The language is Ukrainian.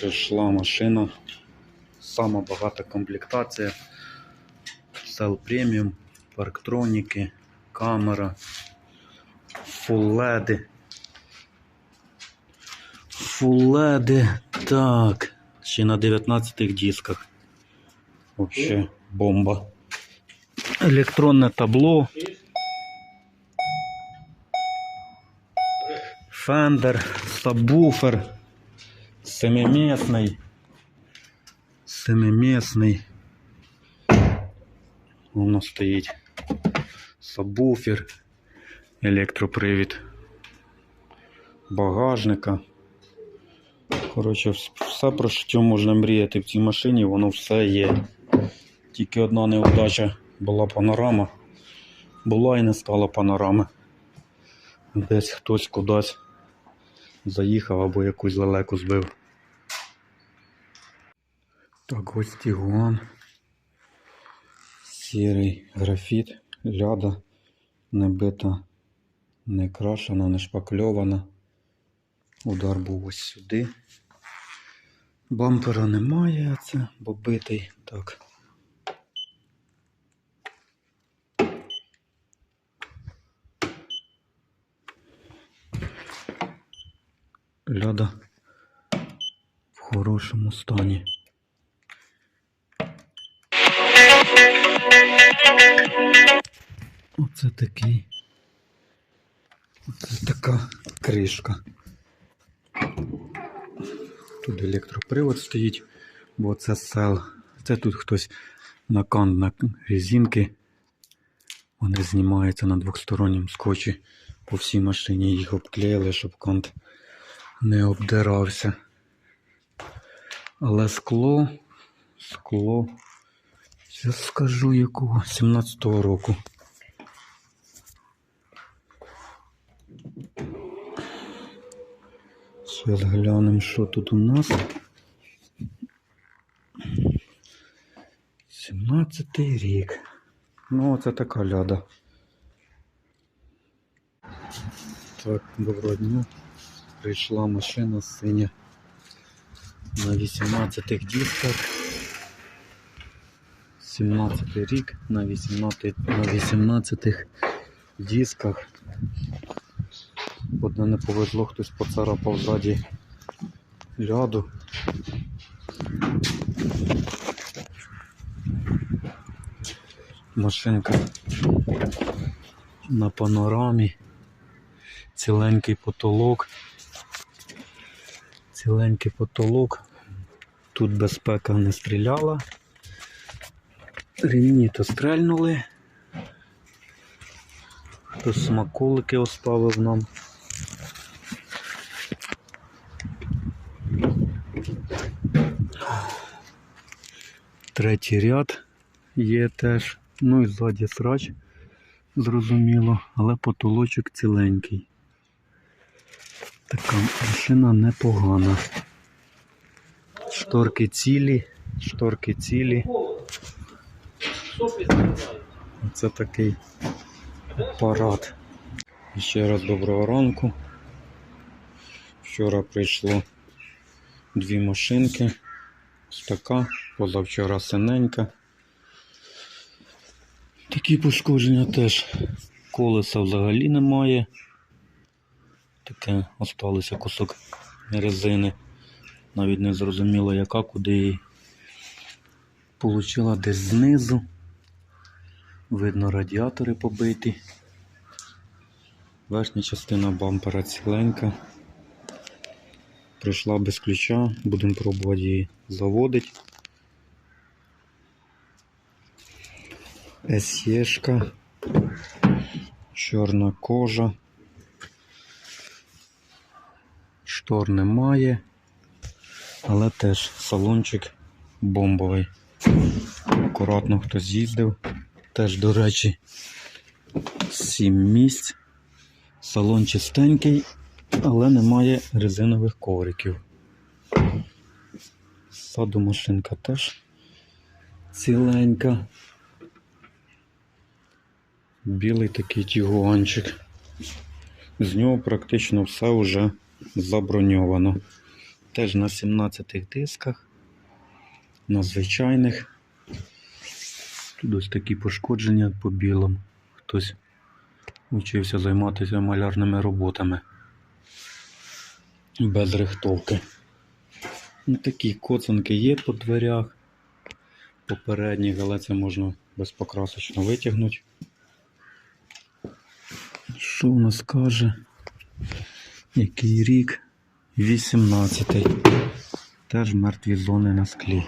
Прийшла машина. Сама багата комплектація. Cell Premium, парктроніки, камера, фулледи. Фулледи. Так. Ще на 19 дисках. Вообще бомба. Електронне табло. Фендер, сабвуфер, семимісний, семимісний. Воно стоїть. Сабвуфер, електропривід багажника. Коротше, все, про що можна мріяти в цій машині, воно все є. Тільки одна неудача була панорама. Була і не стала панорами. Десь хтось кудись заїхав або якусь лелеку збив. Так, ось Тігуан. Сірий графіт, ляда, не бита, не крашена, не шпакльована. Удар був ось сюди. Бампера немає, це бо битий. Так. Ляда в хорошому стані. Оце такий. Оце така кришка. Тут електропривод стоїть, бо це сел. Це тут хтось на кант на резинки. Вони знімаються на двохсторонньому скотчі по всій машині. Їх обклеїли, щоб кант не обдирався. Але скло, скло, зараз скажу якого, 17-го року. Зараз глянемо, що тут у нас. 17-й рік. Ну, це така ляда. Так, доброго дня. Прийшла машина синя на 18 дисках. 17 рік на 18, на 18 дисках. Одне не повезло, хтось поцарапав ззаді ляду. Машинка на панорамі. Ціленький потолок. Ціленький потолок. Тут безпека не стріляла. Рівні то стрельнули. Хтось смаколики оставив нам. Третій ряд є теж. Ну і ззаді срач, зрозуміло, але потолочок ціленький. Така машина непогана. Шторки цілі, шторки цілі. Це такий апарат. Ще раз доброго ранку. Вчора прийшло дві машинки. Ось така, позавчора синенька. Такі пошкодження теж. Колеса взагалі немає. Таке осталося кусок резини. Навіть не зрозуміло яка, куди її получила десь знизу. Видно радіатори побиті. Верхня частина бампера ціленька. Прийшла без ключа, будемо пробувати її заводити. Есєшка, чорна кожа. Штор немає, але теж салончик бомбовий. Акуратно хтось їздив. Теж, до речі, сім місць. Салон чистенький, але немає резинових ковриків. Ззаду машинка теж ціленька. Білий такий тігуанчик. З нього практично все вже заброньовано. теж на 17 дисках, на звичайних. Ось такі пошкодження по білому. Хтось учився займатися малярними роботами без рихтовки. Ну, такі коцанки є по дверях попередніх, але це можна безпокрасочно витягнути. Що у нас каже? Який рік? 18-й. Теж мертві зони на склі.